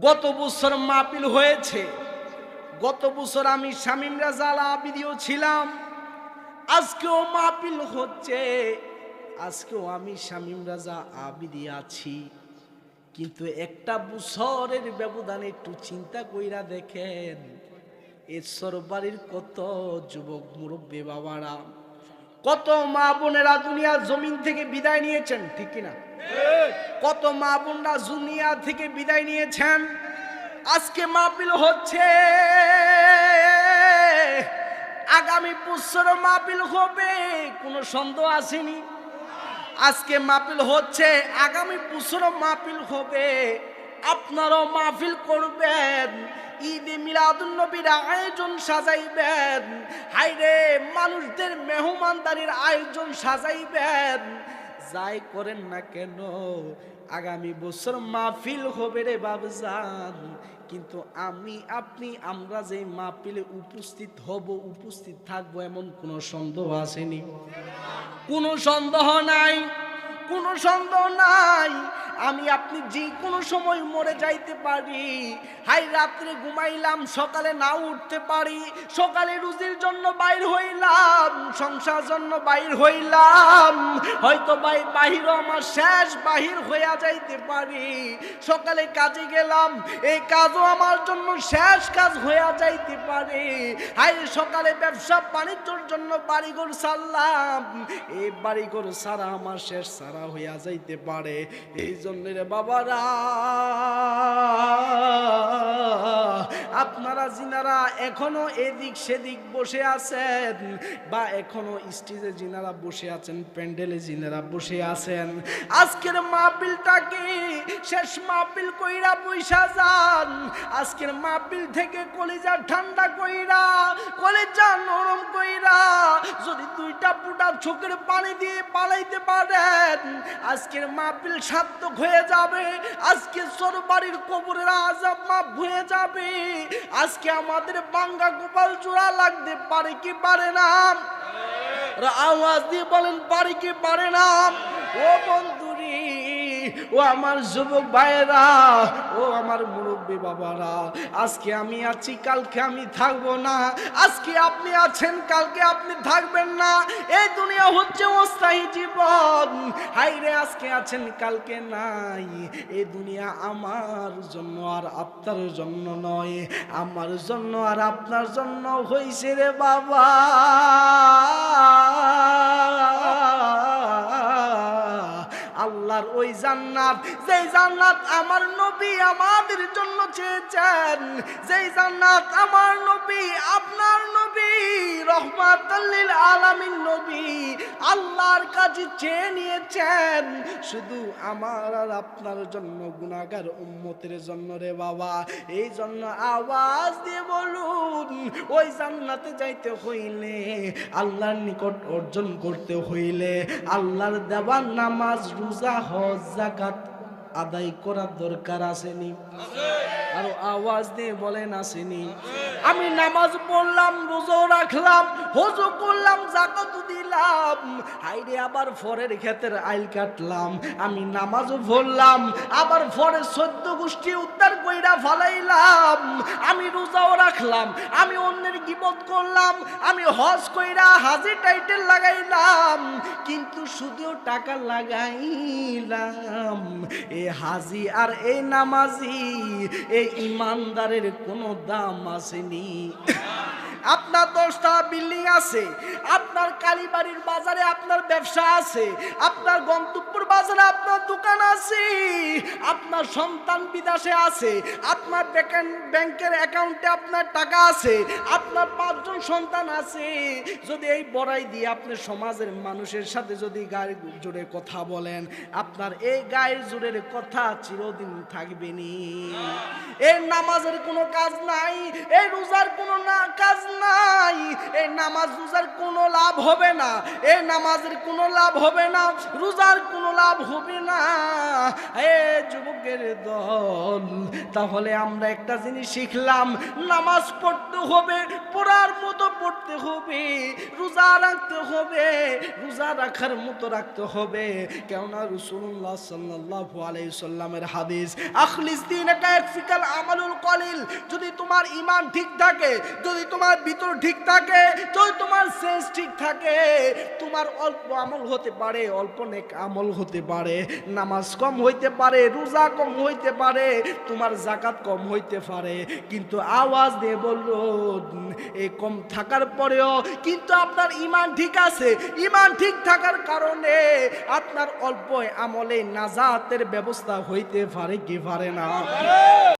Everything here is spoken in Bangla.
গত বছর মাহফিল হয়েছে। গত বছর আমি শামীম রাজাল আবিদিও ছিলাম। আজকেও মাহফিল হচ্ছে। আজকেও আমি শামীম রাজা আবিদি আছি। কিন্তু একটা বছরের ব্যবধানে একটু চিন্তা কইরা দেখেন। ঈশ্বর বাড়ির কত যুবক মুরব্বী বাবারা। কত মা বোনেরা দুনিয়ার জমিন থেকে বিদায় নিয়েছেন ঠিক কিনা? কত মা বোনরা দুনিয়া থেকে বিদায় নিয়েছেন আজকে মাহফিল হচ্ছে। আগামী বছর মাহফিল হবে কোনো সন্দেহ আসেনি। আজকে মাহফিল হচ্ছে আগামী বছর মাহফিল হবে। আপনারাও মাহফিল করবেন। ঈদে মিলাদুন নবীর আয়োজন সাজাইবেন। হাইরে মানুষদের মেহমানদারির আয়োজন সাজাইবেন। যাই করেন না কেন, আগামী বছর মাহফিল হবে রে বাবজান কিন্তু আমি, আপনি, আমরা যে মাহফিলে উপস্থিত হব, উপস্থিত থাকব এমন কোনো সন্দেহ আসেনি। কোনো সন্দেহ নাই, কোনো সন্দেহ নাই। আমি আপনি যে কোনো সময় মরে যাইতে পারি। হাই রাত্রে ঘুমাইলাম, সকালে না উঠতে পারি। সকালে রুজির জন্য বাইর হইলাম, সংসার জন্য বাইর হইলাম। হয়তো বাই বাহিরও আমার শেষ বাহির হইয়া যাইতে পারি। সকালে কাজে গেলাম, এই কাজও আমার জন্য শেষ কাজ হইয়া যাইতে পারে। হাই সকালে ব্যবসা বাণিজ্যর জন্য বাড়িঘর সারলাম। এই বাড়িঘর সারা, আমার শেষ সারা হইয়া যাইতে পারে। এই জন্য রে বাবারা। আপনারা যিনারা এখনও এদিক সেদিক বসে আছেন বা এখনও স্টেজে যিনারা বসে আছেন, প্যান্ডেলে যিনারা বসে আছেন। আজকের মাহফিলটাকে শেষ মাহফিল কইরা বৈশা যান। আজকের মাহফিল থেকে কলিজা ঠান্ডা কইরা কলিজা কইরা দুইটা ফুটা চোখের পানি দিয়ে পালাইতে পারেন। আজকের মাহফিল সার্থক হয়ে যাবে। আজকে সরবাড়ির কবরের আজাব মাপ হয়ে যাবে। আজকে আমাদের বাঙ্গা গোপাল জোড়া লাগতে পারে কি পারে না? আওয়াজ দিয়ে বলেন, পারে কি পারে না? ও বন্ধুরি ও আমার যুবক ভাইয়েরা, ও আমার মুরব্বী বাবারা, আজকে আমি আছি, কালকে আমি থাকব না। আজকে আপনি আছেন, কালকে আপনি থাকবেন না। এই দুনিয়া হচ্ছে অস্থায়ী জীবন। হাইরে আজকে আছেন, কালকে নাই। এই দুনিয়া আমার জন্য আর আপনার জন্য নয়। আমার জন্য আর আপনার জন্য হইছে রে বাবা। আল্লাহর ওই জান্নাত। যেই জান্নাত আমার নবী আমাদের জন্য চেয়েছেন, যেই জান্নাত আমার নবী আপনার নবী রহমাতাল্লিল আলামিন নবী, আল্লাহর কাছে চেয়ে নিয়েছেন, শুধু আমার আর আপনার জন্য গুনাহগার উম্মতের জন্য রে বাবা। এই জন্য আওয়াজ দিয়ে বলুন, ওই জান্নাতে যাইতে হইলে, আল্লাহর নিকট অর্জন করতে হইলে, আল্লাহর দেওয়ার নামাজ, রোজা, হজ জাকাত আদায় করার দরকার আসেনি। আরও আওয়াজ দিয়ে বলেন আসেনি। আমি নামাজ পড়লাম রোজা রাখলাম, হজও করলাম জাকাত দিলাম। হাইরে আবার ফরের ক্ষেতের আইল কাটলাম। আমি নামাজও পড়লাম আবার ফরে সদ্য গোষ্ঠী উদ্ধার কইরা ফালাইলাম। আমি রোজাও রাখলাম, আমি অন্যের গিবত করলাম, আমি হজ কইরা হাজি টাইটেল লাগাইলাম। কিন্তু শুধু টাকা লাগাইলাম। এ হাজি আর এই নামাজি এই ইমানদারের কোনো দাম আসেনি। me. আপনার দশটা বিল্ডিং আছে, আপনার কালীবাড়ির বাজারে আপনার ব্যবসা আছে, আপনার গন্তব্যর বাজারে আপনার দোকান আছে, আপনার সন্তান বিদেশে আছে, আপনার ব্যাংকের অ্যাকাউন্টে আপনার টাকা আছে, আপনার পাঁচজন সন্তান আছে। যদি এই বড়াই দিয়ে আপনি সমাজের মানুষের সাথে যদি গায়ের জোরে কথা বলেন, আপনার এই গায়ের জোরের কথা চিরদিন থাকবে নি। এই নামাজের কোনো কাজ নাই, এই রোজার কোনো না কাজ নাই। এই নামাজ রোজার কোনো লাভ হবে না। এই নামাজের কোনো লাভ হবে না। রোজার কোনো লাভ হবে না। এ যুবকের দল, তাহলে আমরা একটা জিনিস শিখলাম। নামাজ পড়তে হবে, পড়ার হবে, রোজা রাখতে হবে, রোজা রাখার মতো রাখতে হবে। কেননা রসুল্লাহ সাল্লাল্লাহু আলাইহি সাল্লামের হাদিস, আখলিস দিনাকা ইয়াকফিকাল আমালুল কলিল। যদি তোমার ঈমান ঠিক থাকে, যদি তোমার ভিতর ঠিক থাকে, যদি তোমার সেন্স ঠিক থাকে, তোমার অল্প আমল হতে পারে, অল্প নেক আমল হতে পারে, নামাজ কম হইতে পারে, রোজা কম হইতে পারে, তোমার জাকাত কম হইতে পারে। কিন্তু আওয়াজ দিয়ে বলল এই কম থাকার পরেও কিন্তু আপনার ইমান ঠিক আছে। ইমান ঠিক থাকার কারণে আপনার অল্প আমলে নাজাতের ব্যবস্থা হইতে পারে কি পারে না?